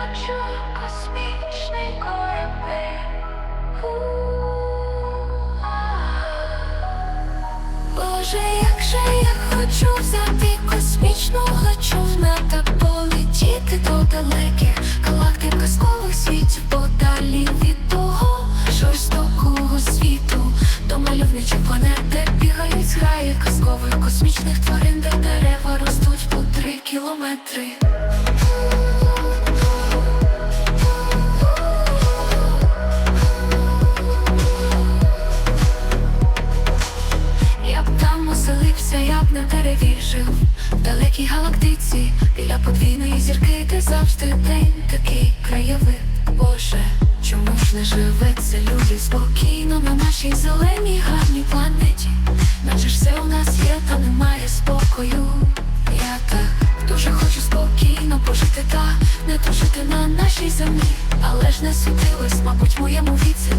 хочу космічний корабель. Боже, як же я хочу взяти космічного човна та полетіти до далеких галактик казкових світів подалі від того жорстокого світу, до мальовничих планет, де бігають зграї казкових космічних тварин, де дерева ростуть по три кілометри. На дереві В далекій галактиці Біля подвійної зірки, де завжди день такий краєвид. Боже, чому ж не живеться люди спокійно на нашій зеленій гарній планеті? Наче ж все у нас є, та немає спокою. Я так дуже хочу спокійно пожити та не дожити на нашій землі. Але ж не судилось, мабуть, моєму віці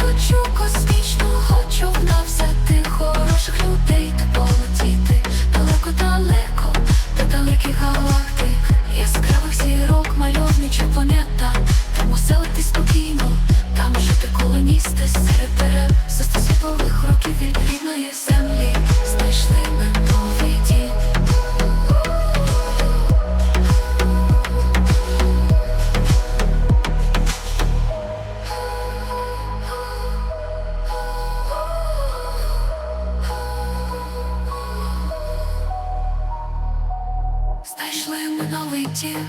хочу космічного човна взяти хороших людей та полетіти. Далеко-далеко до далеких галактик, яскравих зірок, мальовничих планет там, там оселити спокійно, там жити колоністи серед дерев, за Знайшли ми новий дім